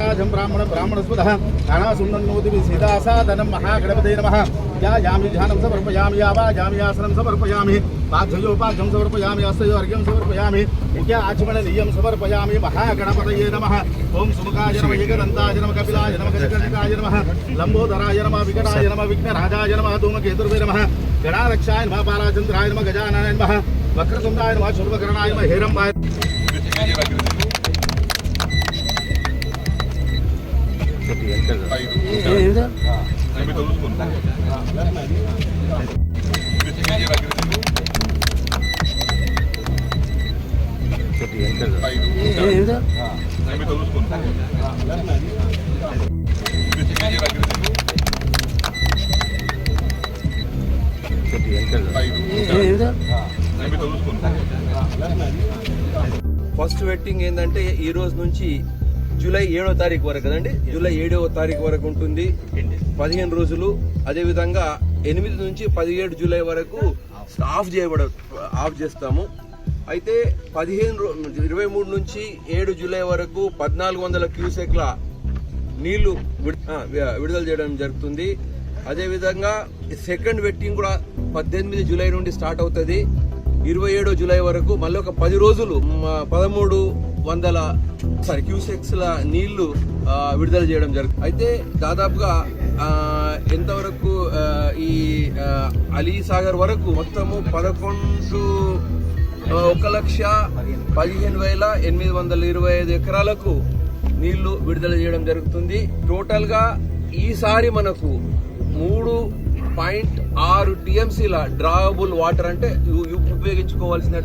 ब्राह्मण ब्राह्मण सुतः नाना सुन्दन्नोति सीता साधनं महागणपते नमः। या यामिध्यानं समर्पयामि या वा यामियासनं समर्पयामि पाध्ययोपाध्यं समर्पयामि अस्तयो अर्घ्यं समर्पयामि मुख्य आचमणनीयं समर्पयामि, महागणपतये नमः। ॐ सुमुखाय नम, एकदन्ताय नम, कपिलाय नम गजकर्णिकाय नमः, लम्बोदराय नमः, विकटाय नमः, विघ्नराजाय नमः, धूमकेतुर्वे नमः, गणारक्षाय नमः बालाचन्द्राय नमः, गजाननाय नमः, वक्रतुण्डाय नमः शुभकरणाय नमः, हेरम्बाय ఫస్ట్ వెట్టింగ్ ఏంటంటే ఈ రోజు నుంచి జూలై ఏడో తారీఖు వరకు కదండి? జూలై ఏడవ తారీఖు వరకు ఉంటుంది. పదిహేను రోజులు. అదే విధంగా ఎనిమిది నుంచి పదిహేడు జూలై వరకు ఆఫ్ చేయబడ ఆఫ్ చేస్తాము. అయితే పదిహేను ఇరవై మూడు నుంచి ఏడు జూలై వరకు పద్నాలుగు వందల క్యూసెక్ల నీళ్ళు విడుదల చేయడం జరుగుతుంది. అదే విధంగా సెకండ్ వెట్టింగ్ కూడా పద్దెనిమిది జూలై నుండి స్టార్ట్ అవుతుంది. ఇరవై ఏడో జూలై వరకు మళ్ళీ ఒక పది రోజులు పదమూడు వందల సారీ క్యూసెక్స్ ల నీళ్ళు విడుదల చేయడం జరుగుతుంది అయితే దాదాపుగా ఎంతవరకు ఈ అలీ సాగర్ వరకు మొత్తము పదకొండు ఒక లక్ష పదిహేను వేల ఎనిమిది వందల ఇరవై ఐదు ఎకరాలకు నీళ్ళు విడుదల చేయడం జరుగుతుంది. టోటల్గా ఈసారి మనకు మూడు పాయింట్ ఆరు టీఎంసీల డ్రావబుల్ వాటర్ అంటే ఉపయోగించుకోవాల్సిన